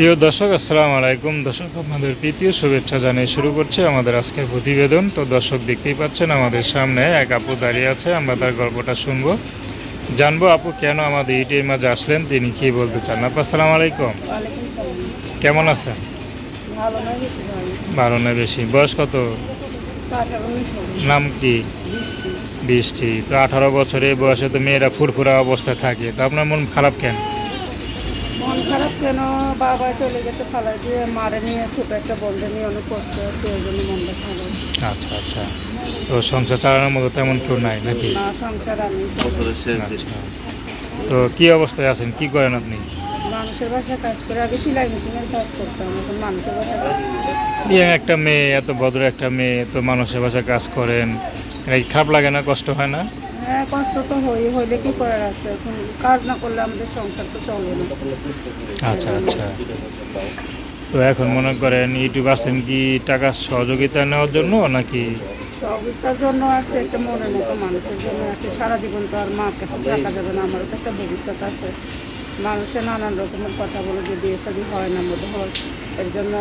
প্রিয় দর্শক আসসালামু আলাইকুম। দর্শক আপনাদের প্রীতীয় শুভেচ্ছা জানিয়ে শুরু করছে আমাদের আজকের প্রতিবেদন। তো দর্শক দেখতেই পাচ্ছেন আমাদের সামনে এক আপু দাঁড়িয়ে আছে আমরা তার গল্পটা শুনব। জানব আপু কেন আমাদের ইটির মাঝে আসলেন তিনি কি বলতে চান? আপু আসসালামু আলাইকুম। কেমন আছেন? ভালো না বেশি বয়স কত? নাম কি? বৃষ্টি। বৃষ্টি। তো আঠারো বছরে বয়সে তো মেয়েরা ফুরফুরা অবস্থায় থাকে। তো আপনার মন খারাপ কেন? মন খারাপ কেন? বাবা চলে গেছে ফালাই দিয়ে মারে নিয়ে ছোটো একটা বলতে নিয়ে অনেক কষ্ট আছে ওই জন্য মনটা খারাপ। আচ্ছা আচ্ছা। তো সংসার চালানোর মতো তেমন কেউ নাই নাকি? না সংসার আমি আচ্ছা। তো কি অবস্থায় আছেন? কি করেন আপনি? মানুষের বাসায় কাজ করে আগে সেলাই মেশিনের কাজ করতাম এখন মানুষের বাসায় কাজ। ইয়ে একটা মেয়ে এত ভদ্র একটা মেয়ে তো মানুষের বাসায় কাজ করেন। এটা খারাপ লাগে না? কষ্ট হয় না? হ্যাঁ কষ্ট তো হই হইলে কি করার আছে? এখন কাজ না করলে আমাদের সংসার তো চলবে না। আচ্ছা আচ্ছা। তো এখন মনে করেন ইউটিউব আসছেন কি টাকার সহযোগিতা নেওয়ার জন্য নাকি? সহযোগিতার জন্য আসছে একটা মনের মতো মানুষের জন্য আসছে। সারা জীবন তো আর মার কাছে থাকা যাবে না। আমারও তো একটা ভবিষ্যৎ আছে। মানুষের নানান রকমের কথা বলে যে বিয়ে শাদী হয় না মধ্যে হয়। এর জন্য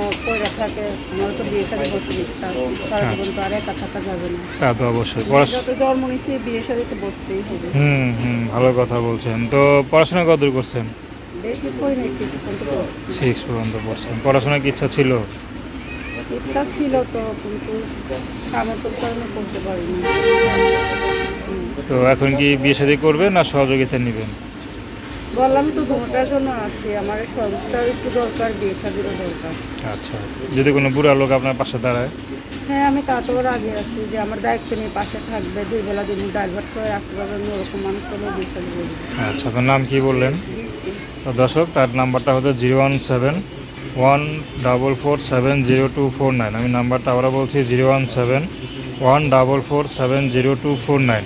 থাকে আমারও তো বিয়ে বসে ইচ্ছা সারা জীবন তো আর একা থাকা যাবে না। তা তো অবশ্যই। যত জন্ম বিয়ে বসতেই হবে। হুম হুম ভালো কথা বলছেন। তো পড়াশোনা কতদূর করছেন? বেশি কই নেই সিক্স পর্যন্ত সিক্স পর্যন্ত পড়ছেন। পড়াশোনার কি ইচ্ছা ছিল? ইচ্ছা ছিল তো কিন্তু সামর্থ্যের কারণে করতে পারিনি। তো এখন কি বিয়ে শাদী করবেন না সহযোগিতা নেবেন? বললাম তো জন্য আসছি। আমার একটু দরকার বিয়ে শাদিরও দরকার। আচ্ছা যদি কোনো বুড়া লোক আপনার পাশে দাঁড়ায়? হ্যাঁ আমি তাতেও রাজি আছি যে আমার দায়িত্ব নিয়ে পাশে থাকবে দুই বেলা দিন ড্রাইভার করে রাখতে পারবে আমি ওরকম মানুষ তো আমি বিয়ে শাদি করব আচ্ছা আপনার নাম কি বললেন? তো দর্শক তার নাম্বারটা হচ্ছে zero one seven one double four seven zero two four nine. আমি নাম্বারটা আবার বলছি zero one seven one double four seven zero two four nine.